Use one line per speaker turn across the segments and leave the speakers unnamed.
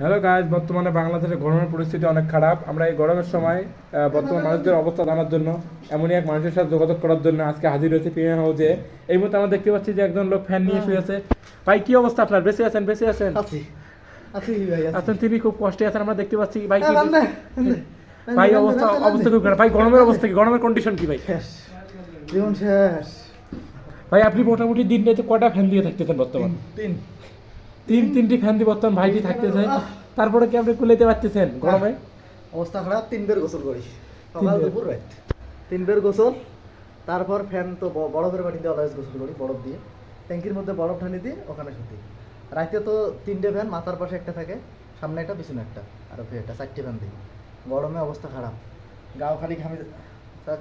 Hello guys বর্তমানে বাংলাদেশে গরমের পরিস্থিতি অনেক খারাপ। আমরা এই গরমের সময় বর্তমান মানুষদের অবস্থা জানার জন্য এমনই এক মানুষের সাথে যোগাযোগ করার জন্য আজকে হাজির হয়েছে পিএম হাউসে এই মুহূর্তে আমরা দেখতে পাচ্ছি যে একজন লোক ফ্যান নিয়ে শুয়ে আছে। ভাই কি অবস্থা আপনার? বেঁচে আছেন বেঁচে আছেন? আছেন তিনি? খুব কষ্টে আছেন আমরা দেখতে পাচ্ছি। ভাই কি
হ্যাঁ,
ভাই অবস্থা অবস্থা খুব খারাপ। ভাই গরমের অবস্থা কি? গরমের কন্ডিশন কি ভাই?
জীবন শেষ।
ভাই আপনি মোটামুটি দিনটাতে কটা ফ্যান দিয়ে থাকতেছেন বর্তমান?
তিন।
তিন তিনটি ফ্যান দিয়ে বর্তমান ভাইটি থাকতেছে। তারপরে কি আপনি কুলাইতে পারতেছেন গরমে
অবস্থা খারাপ তিন বের গোসল করি। সকাল দুপুর রাত। তিন বের গোসল তারপর ফ্যান তো বরফের বাটিতে অলওয়েজ গোসল করি বরফ দিয়ে। ট্যাঙ্কির মধ্যে বরফ ঢানি দিয়ে ওখানে শুতি। রাতে তো তিনটে ফ্যান মাথার পাশে একটা থাকে সামনে একটা পিছনে একটা আর একটা চারটে ফ্যান দিই। গরমে অবস্থা খারাপ। গাও খালি ঘামে থাক,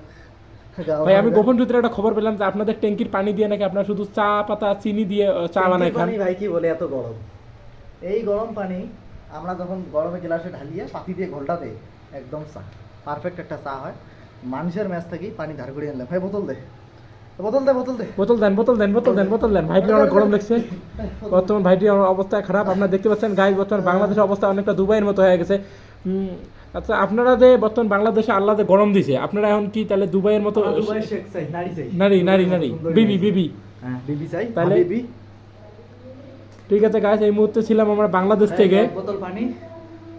ভাই আমি গোপন সূত্রে একটা খবর পেলাম যে আপনাদের ট্যাঙ্কির পানি দিয়ে নাকি আপনারা শুধু চা পাতা চিনি দিয়ে চা বানায় খান?
ভাই কি বলে এত গরম? এই গরম পানি আমরা যখন গরমে গ্লাসে ঢালিয়ে পাতি দিয়ে ঘোলটা দেই একদম চা পারফেক্ট একটা চা হয়। মানুষের ম্যাচ থেকে পানি ধার করে আনলাম ভাই বোতল দে। বোতল দে বোতল দে।
বোতল দেন বোতল দেন বোতল দেন বোতল দেন। ভাইটির অনেক গরম লাগছে বর্তমান ভাইটির অবস্থা খারাপ। আপনারা দেখতে পাচ্ছেন গাইজ বর্তমান বাংলাদেশের অবস্থা অনেকটা দুবাইয়ের মতো হয়ে গেছে। আচ্ছা আপনারা যে বর্তমান বাংলাদেশে আল্লাহ যে গরম দিছে আপনারা এখন কি তাহলে দুবাইয়ের মতো
চাই নারী
নারী নারী বিবি বিবি।
হ্যাঁ বিবি চাই
তাহলে-
বিবি
ঠিক আছে গাইজ এই মুহূর্তে ছিলাম আমরা বাংলাদেশ থেকে।
বোতল পানি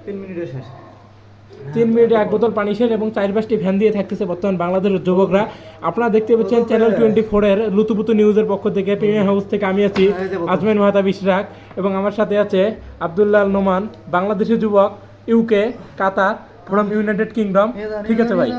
তিন মিনিটের শেষ।
তিন মিনিটে এক বোতল পানি শেষ এবং চার পাঁচটি ফ্যান দিয়ে থাকতেছে বর্তমান বাংলাদেশের যুবকরা। আপনারা দেখতে পাচ্ছেন চ্যানেল টোয়েন্টি ফোরের লুতুপুতু নিউজের পক্ষ থেকে প্রিমিয়ার হাউস থেকে আমি আছি
হ্যাঁ, যে
মাহাতা বিশরাক এবং আমার সাথে আছে আবদুল্লাহ নোমান বাংলাদেশের যুবক। UK Qatar from United Kingdom ঠিক আছে ভাই।